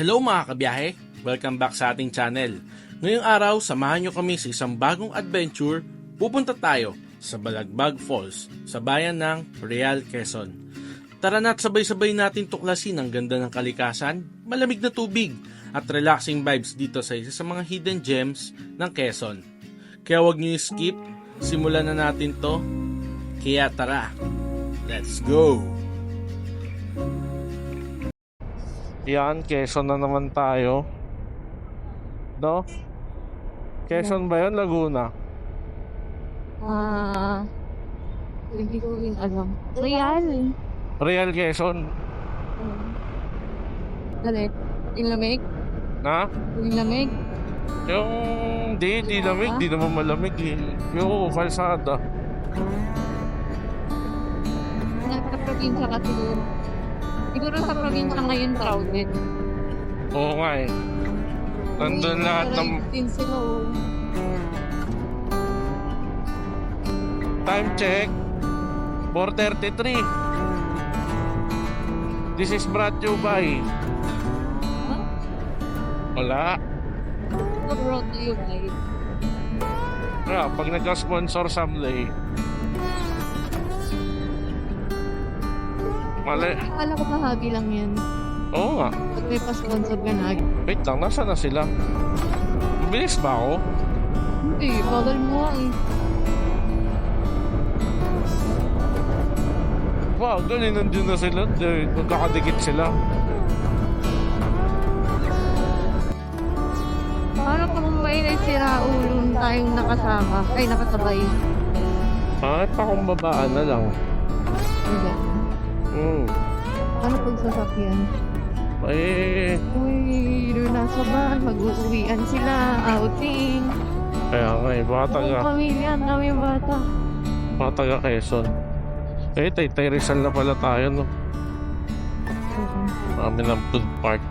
Hello mga kabiyahe! Welcome back sa ating channel. Ngayong araw, samahan nyo kami sa isang bagong adventure. Pupunta tayo sa Balagbag Falls sa bayan ng Real Quezon. Tara na't sabay-sabay natin tuklasin ang ganda ng kalikasan, malamig na tubig, at relaxing vibes dito sa isa sa mga hidden gems ng Quezon. Kaya wag nyo skip, simulan na natin to. Kaya tara, let's go! Yan, Quezon na naman tayo. No? Quezon ba yun? Laguna? Ah, hindi ko rin alam. Real. Real Quezon. Dali. Yung lamig? Na? Yung lamig? Yung... Di, di lamig. Di naman malamig eh. Yung kalsada. Nasa probinsya ka siguro. Siguro sa probinsya ngayon crowded. Oo nga eh. Nandun lahat ng sila oh. time check. 4.33. This is brought to you by... Huh? Wala. Brought to you by? Kaya, pag nagka-sponsor someday, mali. Akala ko bahagi lang yan. Oo nga. Pag may pa-sponsor ka na. Wait lang, nasa na sila? Bilis ba ako? Hindi, bagal mo nga eh. Wow, galing nandiyan na sila. Magkakadikit sila. Paano kung may nagsira ulo tayong nakasama? Ay, nakasabay. Kahit pa kung babaan na lang. Hindi. Hmm. Ano pag sasakyan? Eh, Uy, doon nasa van, mag-uuwian sila, outing. kaya nga eh, baka taga, Buong pamilya, ang dami bata. baka taga Quezon. Eh, Taytay Rizal na pala tayo, no? Kami ng food park.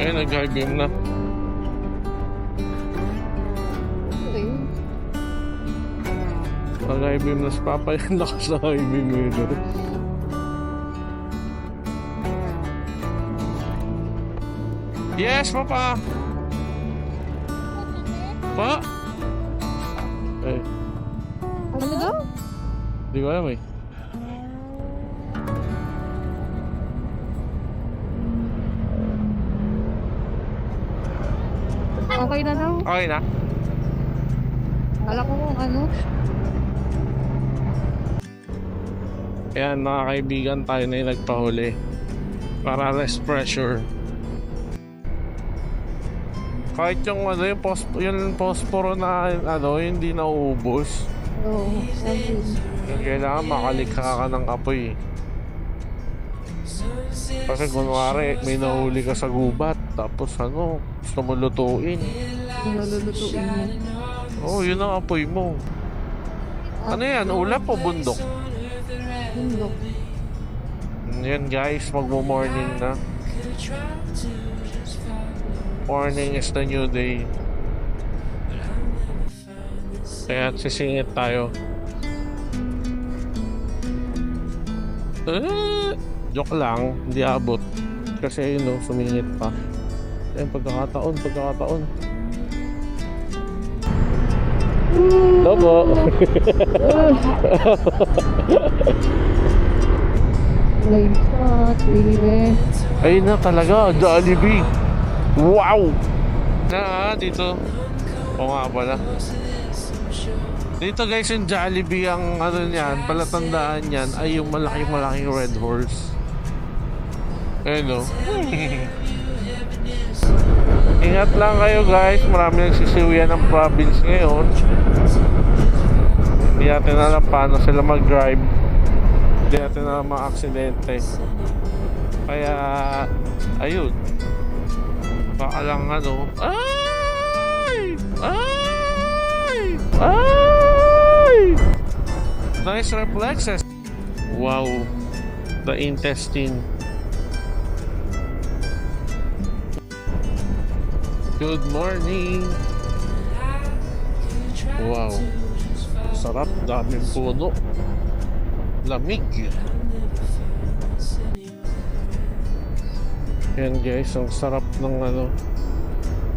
Eh, nag-high beam na. Okay. Nag-high beam na si Papa yung lakas na high beam Yes, Papa! Pa? Eh, Ano daw? di ko alam eh. Okay na daw. Okay na? Kala ko kung ano. Ayan, mga kaibigan, tayo na yung nagpahuli. Para less pressure. Kahit yung ano, yung, pos yung posporo na ano, hindi nauubos. Oo. Okay. Yung kailangan makalikha ka ng apoy. Kasi kunwari, may nahuli ka sa gubat, tapos ano, gusto mo lutuin. Nalulutuin mo. Oo, oh, yun ang apoy mo. Ano yan, ulap o bundok? Bundok. Yan guys, magmo-morning na. Morning is the new day. Kaya sisingit tayo. Eh, joke lang, hindi abot. Kasi yun know, sumingit pa. Ayun, pagkakataon, pagkakataon. Shot, baby. Ayun na talaga, Jollibee. Wow! Na, dito. Oo nga pala. Dito guys, yung Jollibee, ang ano niyan, palatandaan niyan, ay yung malaki-malaking red horse. Ayun o. Ingat lang kayo guys, marami nagsisiwian ng province ngayon. Hindi natin alam paano sila mag-drive. Hindi natin alam mga aksidente. Kaya, ayun. Baka lang ano. Ay! Ay! Ay! Nice reflexes. Wow. The intestine. Good morning. Wow. Sarap. Daming puno. Lamig. Yan guys, ang sarap ng ano.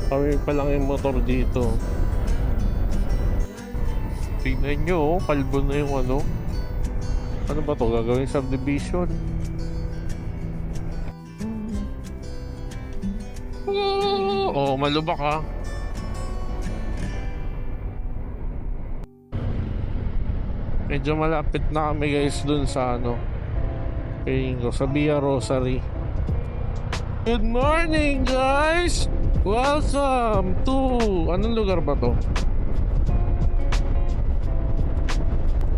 Kami pa lang yung motor dito. Tingnan nyo, oh, kalbo na yung ano. Ano ba to? Gagawin subdivision. Oh, malubak ha. Medyo malapit na kami guys dun sa ano. Ko, sa Via Rosary. Good morning guys! Welcome to... Anong lugar ba to?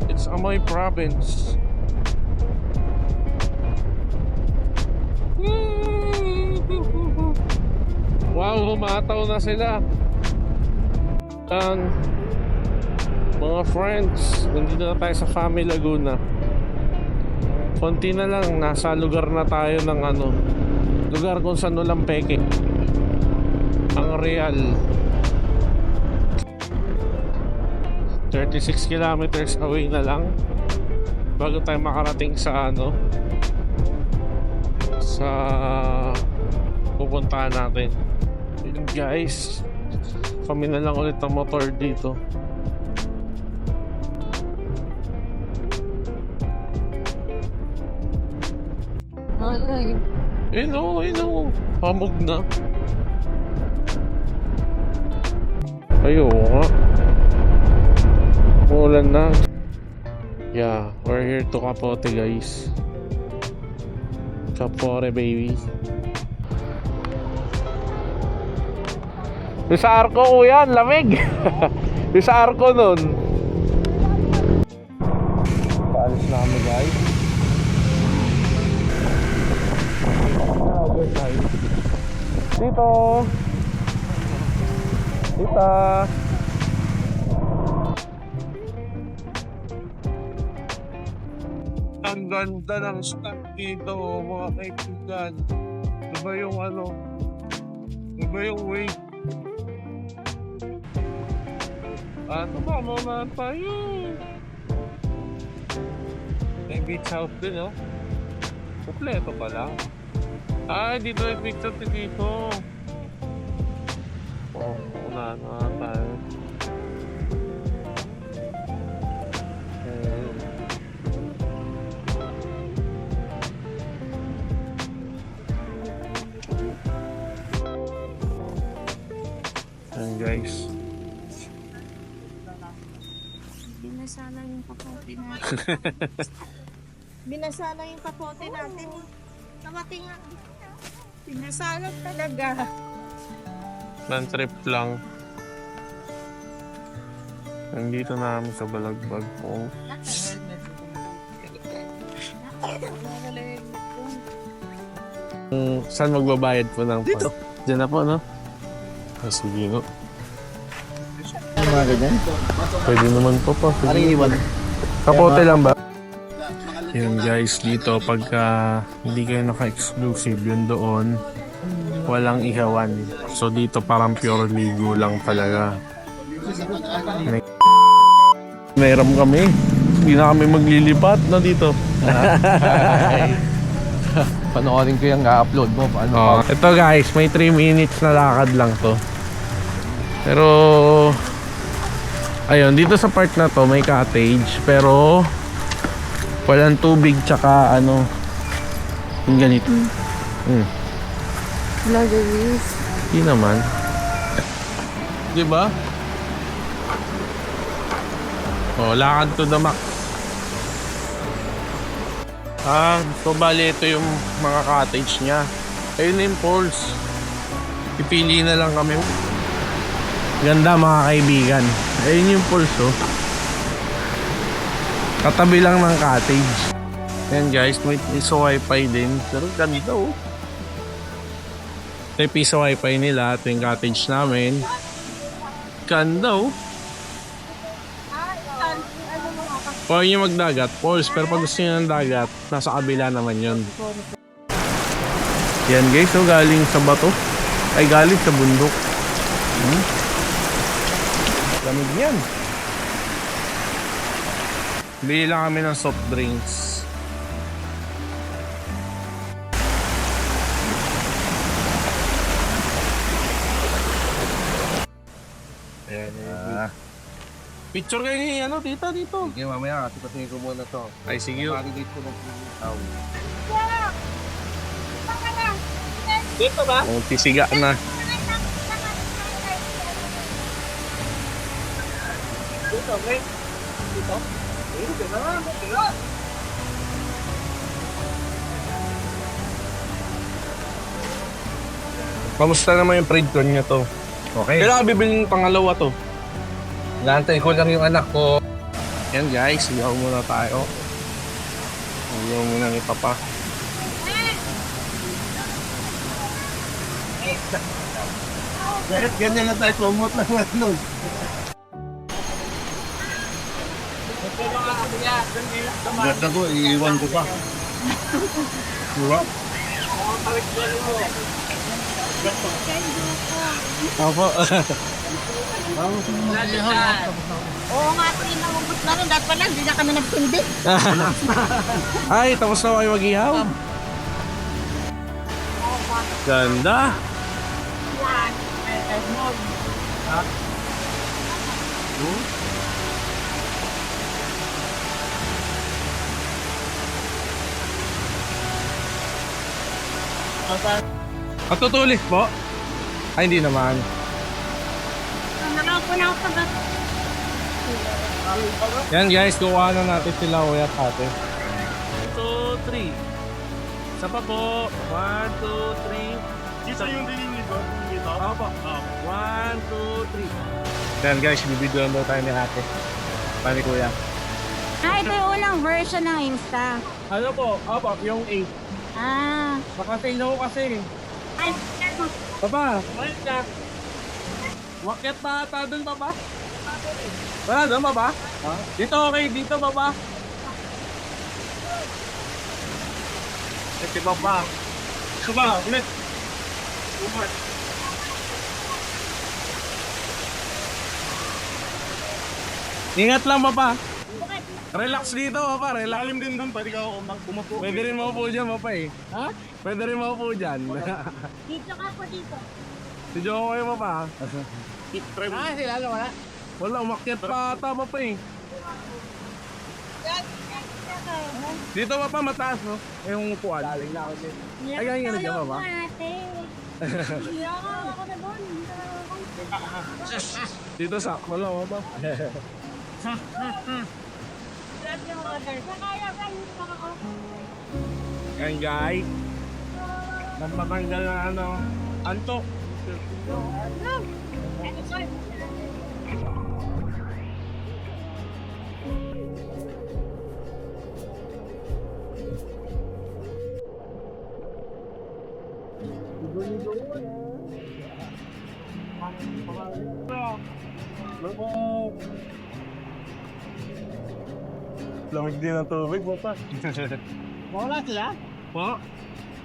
It's Amoy Province. Wow, humataw na sila. Ang mga friends, nandito na tayo sa Family Laguna. Konti na lang, nasa lugar na tayo ng ano, lugar kung saan walang peke. Ang real. 36 kilometers away na lang bago tayo makarating sa ano sa pupuntahan natin yun guys kami na lang ulit ang motor dito Ay, eh no, eh no pamog na. Ayo nga. Umulan na. Yeah we're here to Capote guys. Capote baby. Yung sa arko ko yan, lamig. Yung sa arko nun. Dito. Dita. Ang ganda ng stock dito, mga kaibigan. Diba yung ano? Diba yung wave? Ano ba? Mama tayo. May beach house din, oh. Kompleto pa lang. Ah, dito yung picture ko dito. Oh, wala na tayo. Eh, Ayan guys. Binasala yung papote natin. Binasala yung papote natin. Namati nga. Binasala talaga. Land trip lang. Nandito na kami sa Balagbag po. Mm, saan magbabayad po ng Dito. Diyan na po, no? Ah, sige, no? mga ganyan. Pwede naman po po. Ano yung iwan? Kapote lang ba? Yun guys, dito pagka hindi kayo naka-exclusive yun doon, walang ihawan. So dito parang pure ligo lang talaga. May Meron kami. Hindi na kami maglilipat na dito. Panoorin ko yung upload mo. Ano Oh, ito guys, may 3 minutes na lakad lang to. Pero ayun, dito sa part na to may cottage pero walang tubig tsaka ano yung ganito. Hmm. Lagaris. Hindi naman. Di ba? Oh, lakad to the max. Ah, so bali ito yung mga cottage niya. Ayun na yung poles. Pipili na lang kami. Ganda mga kaibigan. Ayun yung poles oh. Katabi lang ng cottage. Ayan guys, may piso wifi din. Pero ganda oh. Yung piso wifi nila. Ito yung cottage namin. Ganda oh. Pwede nyo magdagat, pause. Pero pag gusto nyo ng dagat, nasa kabila naman yun. Yan guys, so galing sa bato. Ay galing sa bundok. Hmm? Lamig yan. Bili lang kami ng soft drinks. Ayan, uh, Picture kayo ni ano, tita dito. Sige, mamaya katipatingin ko muna to. Ay, sige. Makikit ko ng tao. Dito ba? Oh, Multisiga na. Dito, okay? Dito? Kamusta naman yung trade con niya to? Okay. Kailangan bibili ng pangalawa to. Lantay ko lang yung anak ko. Yan guys, sigaw muna tayo. Sigaw muna ni Papa. Bakit ganyan na tayo promote ng ano? Ganda ko, iiwan ko pa. Diba? Opo. Oo nga, ito yung nangubot na rin. Dapat pala, hindi na kami nagtindi. Ay, tapos na kayo mag-ihaw. Ganda. Katutulis po? Ay, hindi naman. Nakapo na ako sa gas. Yan guys, kuha na natin sila kuya at ate. 2, 3. Isa pa po. 1, 2, 3. Dito yung delivery ko? Dito? Opo. 1, 2, 3. Yan guys, bibidyoan daw tayo ni ate. Pani kuya. Ah, ito yung unang version ng Insta. Ano po? Opo, yung 8. Ah. Nakasay na ko kasi. Ay, Papa, kumain ka. Wakyat pa ata doon, Papa. Wala doon, Papa? Dito, okay. Dito, Papa. Ito, Papa. Suba, ulit. Umat. Ingat lang, Papa. Relax dito, Papa. Relax. Lalim din doon. Pwede ka umupo. Pwede rin maupo dyan, Papa eh. Ha? Pwede rin maupo dyan. dito ka po dito. Si Joko kayo pa pa. Ah, sila wala. Wala, umakyat pa ata pa pa eh. Dito pa pa mataas no? Yung upuan. Daling na ako din. Ay, ganyan ganyan ka pa ba? Ate. Hindi ako ako na doon. Hindi na ako. Dito sakto lang pa. Grab yung order. Kaya ba yung mga ako? Yan guys. Nagpatanggal na ano. Anto. Ano, sorry. Lamig din ang tubig mo pa. Wala sila? Po?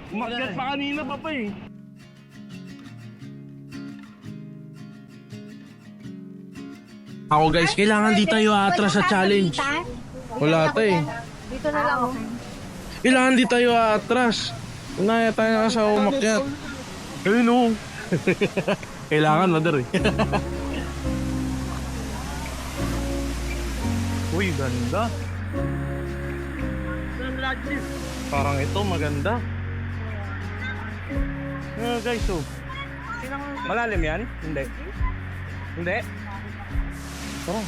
Umakyat pa kanina pa pa eh. Ako guys, kailangan di tayo atras sa challenge. Wala tayo eh. Dito na lang ako. Kailangan di tayo atras. Unaya tayo na sa umakyat. Ayun o. Kailangan, mother eh. Uy, ganda. Parang ito, maganda. Ah, guys, oh. Malalim yan? Hindi. Hindi? Tara.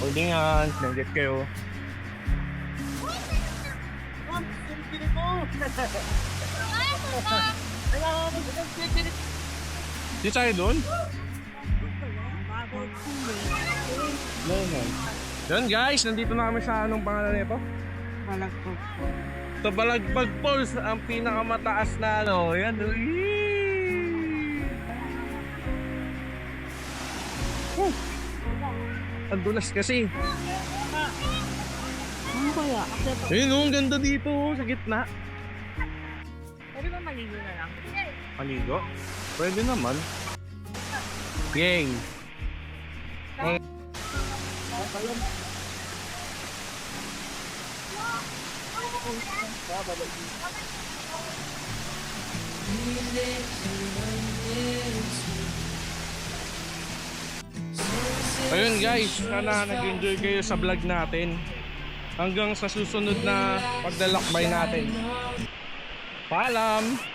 Holding hands, nandiyan kayo. Di tayo doon? No, no. Yan guys, nandito na kami sa anong pangalan nito? Malagpog po. Sa Balagbag Falls, ang pinakamataas na ano. Yan. Huh. Ang dulas kasi. Ano kaya? Ayun oh, ang ganda dito oh, sa gitna. Pwede ba maligo na lang? Maligo? Pwede naman. Yay! Ayun guys, sana nag-enjoy kayo sa vlog natin. Hanggang sa susunod na paglalakbay natin. Paalam!